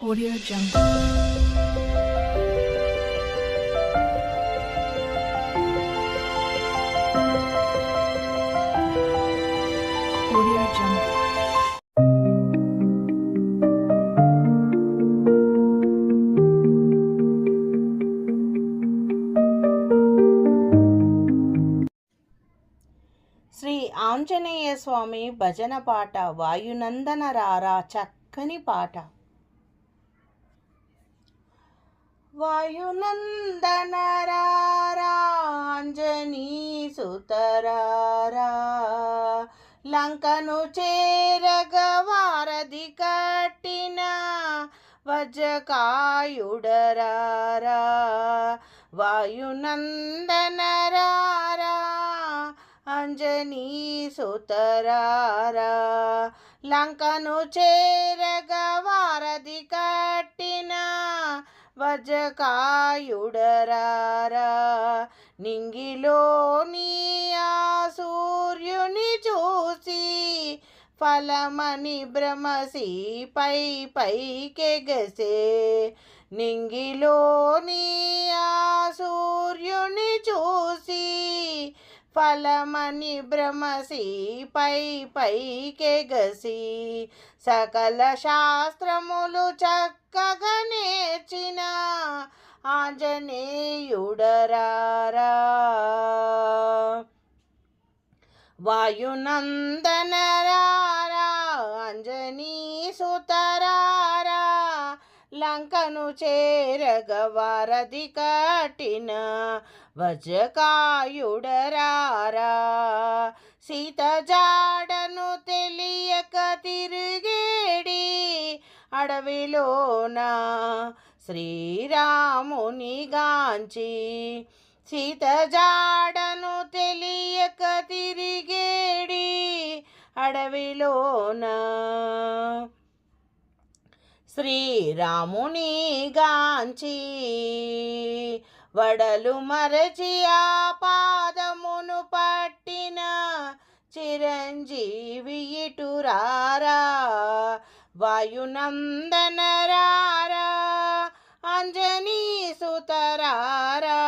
Audio Jungle. Audio Jungle. Shri Anjaneya స్వామి భజన పాట వాయునందన రారా చక్కని పాట వాయునందన సుతరారా లంకను చేరగవారధి కట్టిన వజకాయుడరారా వాయునందనరారా అంజనీ సుతరారా లంకను చేరగవారధి కట్టిన వజ్రకాయుడరారా నింగిలోని ఆ సూర్యుని చూసి ఫలమని భ్రమసి పై పైకెగసే. నింగిలోని ఆ సూర్యుని చూసి ఫలమని భ్రమసి పై పైకెగసి. సకల శాస్త్రములు చక్కగా ఆంజనేయుడరారా. వాయునందనరారా అంజనీ సుతరారా లంకను చేరగవారది వారధి వజకాయుడరారా సీత జాడను తెలియక తిరిగేడి అడవిలోన శ్రీరామునిగాంచి సీతజాడను సీత జాడను తెలియక తిరిగేడి అడవిలోన. శ్రీరాముని గాంచి వడలు మరచి ఆ పాదమును పట్టిన చిరంజీవి ఇటురారా. వాయునందనరా అంజనీ సుతరారా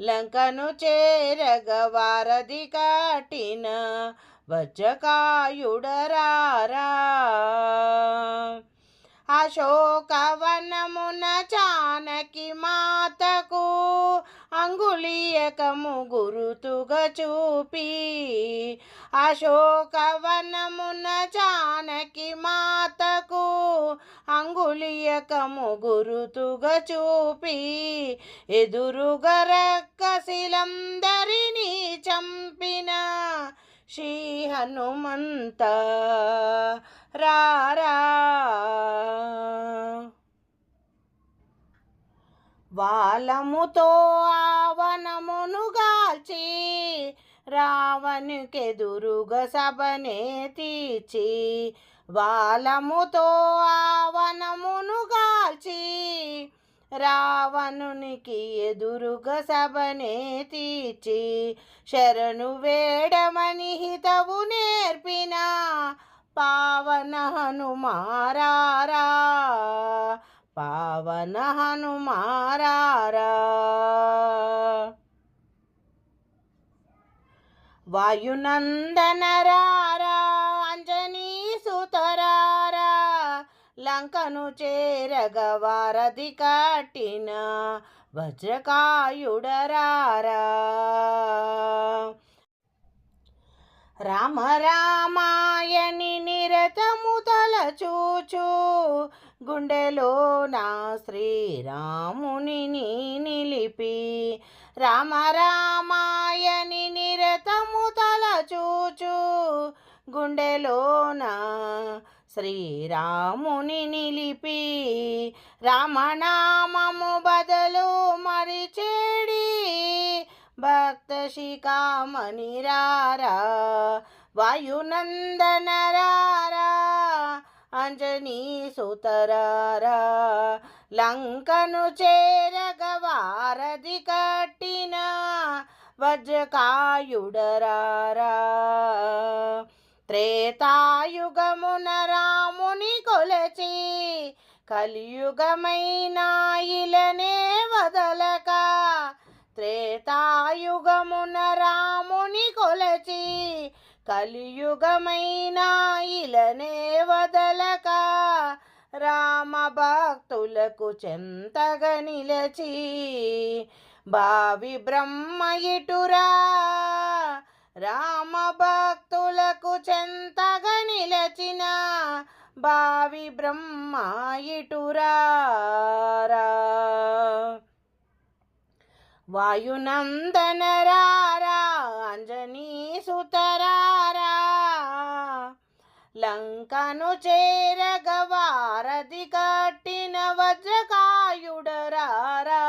లంకను చేరగ కాటిన కట్టిన వజ్రకాయుడరారా. అశోకవనమున చానకి మాతకు అంగుళీయకము గురుతుగా చూపి అశోకవనమున చానకి మాతకు అంగుళీయకము గురుతుగా చూపి ఎదురుగా రక్కసిలందరినీ చంపిన శ్రీ హనుమంత రారా వాళ్ళముతో ఆ గాల్చి రావణుకెదురుగా సభనే తీర్చి వాలముతో ఆవనమునుగాల్చి రావణునికి ఎదురుగా సభనే తీర్చి శరణు వేడమని హితవు నేర్పిన పావన హనుమారా పావన హనుమారారా. వాయునందనరారా అంజనీ సుతరారా లంకను చేరగవారధి కట్టిన వజ్రకాయుడరారా. రామ రామాయణి నిరతము తలచూచు గుండెలో నా శ్రీరాముని నిలిపి రామ రామాయని నిరతము తలచూచు. గుండెలో నా శ్రీరాముని నిలిపి రామనామము బదులు మరిచేడి. భక్త శిఖామణి రారా వాయునందన రారా. అంజనీ సుతరారా లంకను చేరగవారధి కట్టిన వజ్రకాయుడరారా. త్రేతాయుగమున రాముని కొలచి కలియుగమైన ఇలనే వదలక త్రేతాయుగమున రా కలియుగమైనా ఇలనే వదలక రామ భక్తులకు చెంతగా నిలచి బావి బ్రహ్మ ఇటురా రామ భక్తులకు చెంతగా నిలచిన బావి బ్రహ్మ ఇటురారా వాయునందనరారా అంజనీ లంకను చేరగవారధి కట్టిన వజ్రకాయుడరారా.